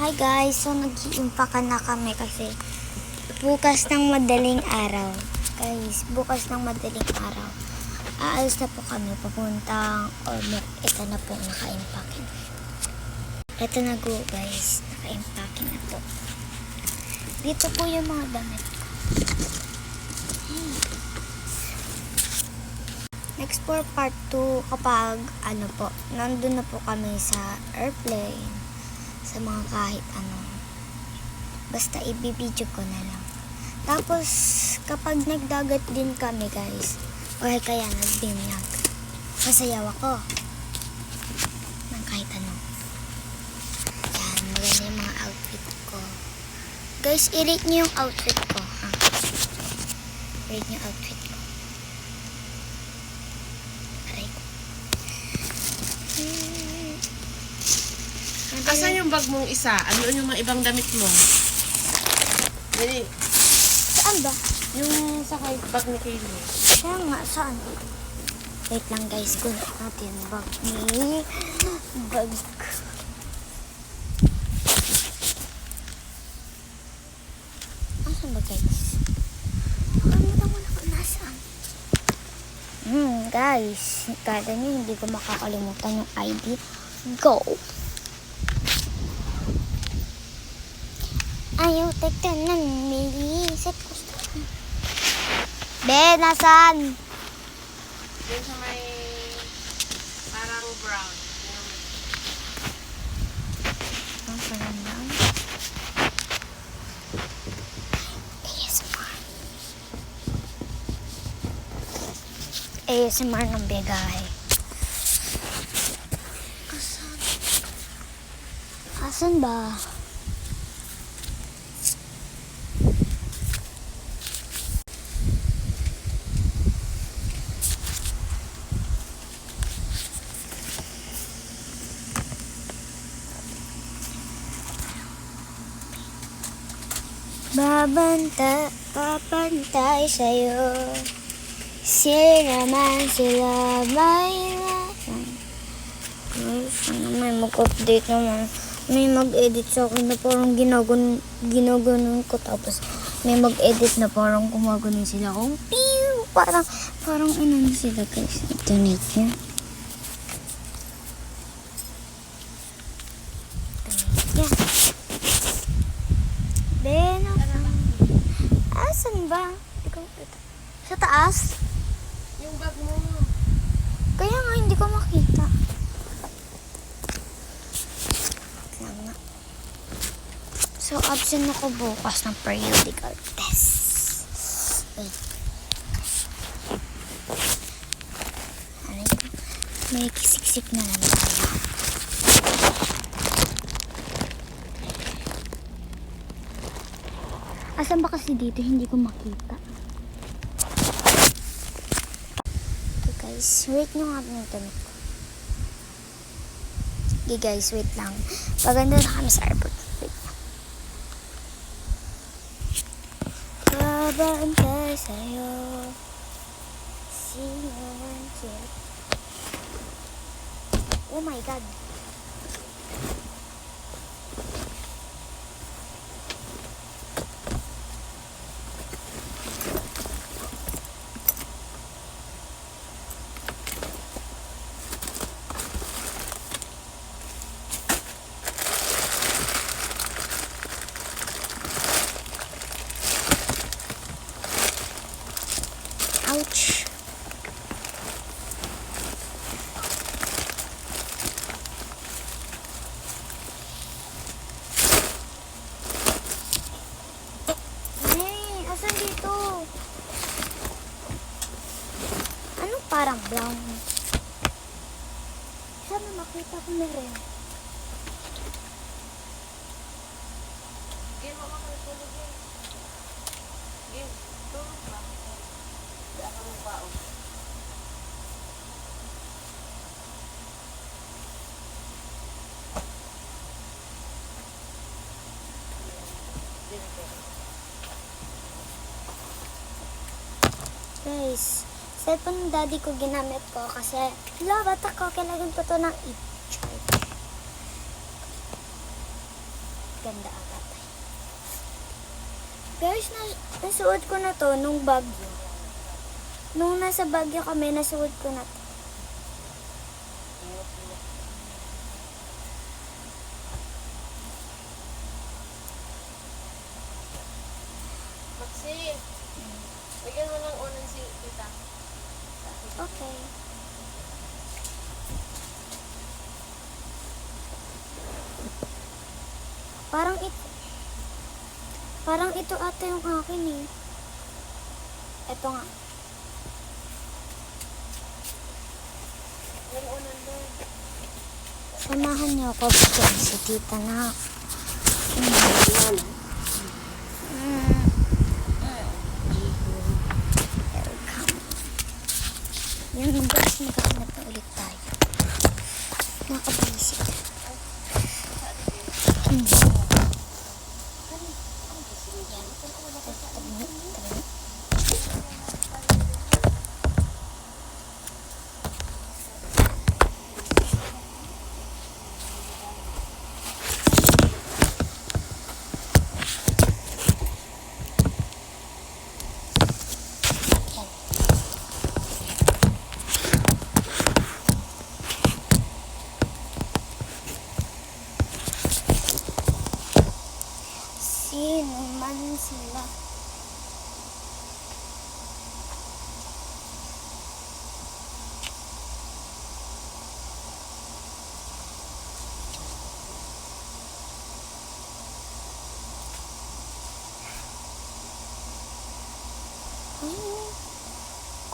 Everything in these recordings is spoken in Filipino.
Hi guys, so nag-iimpaka na kami kasi bukas ng madaling araw. Guys, bukas ng madaling araw. Aalis na po kami papuntang Ormoc. Ito na po, naka-impake. Ito na go guys, naka-impake na po. Dito po yung mga damit ko. Hmm. Next for part 2 kapag ano po, nandun na po kami sa airplane sa mga kahit ano. Basta ibibidyo ko na lang. Tapos, kapag nagdagat din kami, guys, o kaya nagbinyag, sasayaw ako ng kahit ano. Yan, maganda yung mga outfit ko. Guys, i-rate niyo yung outfit ko, ha? Rate niyo outfit ko. Aray. Hmm. Asan yung bag mong isa? Ano yung mga ibang damit mo? Dali, Saan ba? yung sa kay bag ni Kaylee. Kaya nga, saan? Wait lang guys, kunin natin bag ni... Bag. Asan ba guys? Ano naman ako nasaan? Hmm, guys. Nyo, hindi ko makakalimutan yung ID. Go! Ayaw, tagtan ng milisip ko. Be, nasaan? Yung sa may parang brown. Ang parang lang. ASMR. ASMR ng bigay. Asan? Asan ba? Babanta, papantay sa'yo. Sila man sila may sana may mag-update naman. May mag-edit sa akin na parang ginagun ginaganon ko. Tapos may mag-edit na parang gumaganon sila. Kung Parang, parang ano na sila guys. Donate nyo Donate nyo Ben, asan? Asan ba? Ikaw, ito. Sa taas? Yung bag mo. Kaya nga, hindi ko makita. Lang. So, absent ako bukas ng periodical test. Wait. Ko. May kisiksik na lang tayo. Asan ba kasi dito? Hindi ko makita. Okay guys, wait nyo nga ng tanong ko. Okay guys, wait lang. Paganda na kami sa airport. Wait lang. Kabantay sa'yo Sino man siya Oh my God. Ouch. Asan dito? Anong parang brown? Sana makita ko na rin. Game ako tulog eh. Game, tulog ba? Hindi ako mong baon. Guys, cellphone ng daddy ko ginamit ko kasi labat ako, kailangan ko to ng i-charge. Ganda agad. Guys, na nasuot ko na to nung bagyo. Nung nasa bagyo kami, nasuot ko na to. Maxi, bigyan mo ng unan si tita. Okay. Parang ito. Parang ito ata yung akin eh. Ito nga. Yung unan doon. Samahan niyo ako bigyan si tita na. Welcome. Yan, mag-guys, magkakanap na ulit tayo. Nakabisip. Hmm.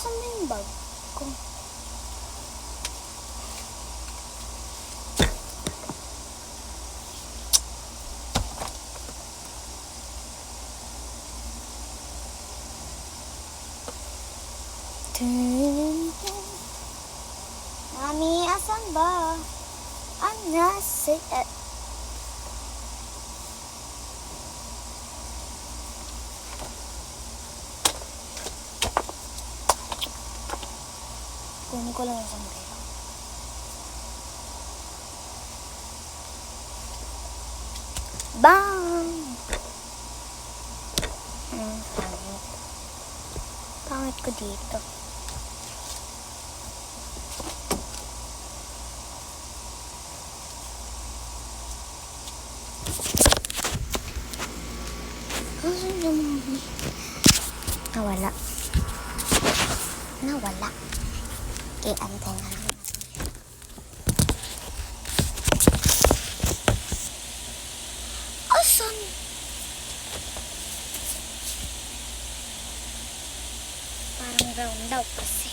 Asan na yung bag asan ba? Ang nasa... eh. Kunin ko lang yung sombrero. Bang! Hmm, pangit. Pangit ko dito. Mami? Nawala. Nawala. Okay, antay na lang. Asan? Parang round daw kasi.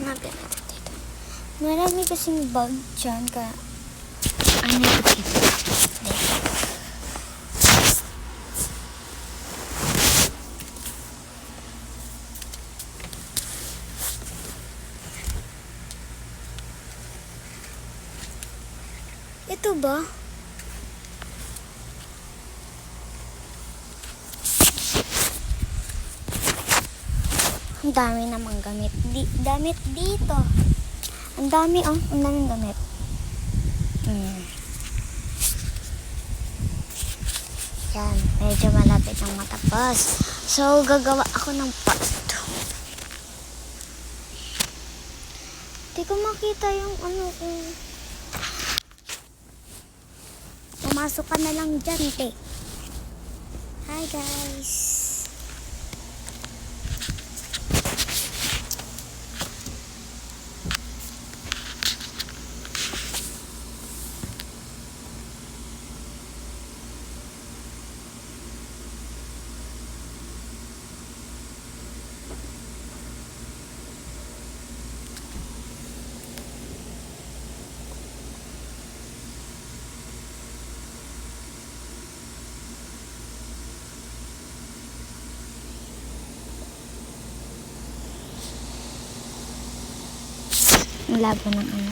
Hanapin natin dito. Marami kasing bag dyan ka. Ano ito dito? Dito. Ito ba? Ang dami namang gamit. Di, damit dito. Ang dami, oh. Ang daming gamit. Hmm. Yan. Medyo malapit ng matapos. So, gagawa ako ng part 2. Di ko makita yung ano kung... Pumasok ka na lang dyan, te. Hi, guys. Ang labo ng ano.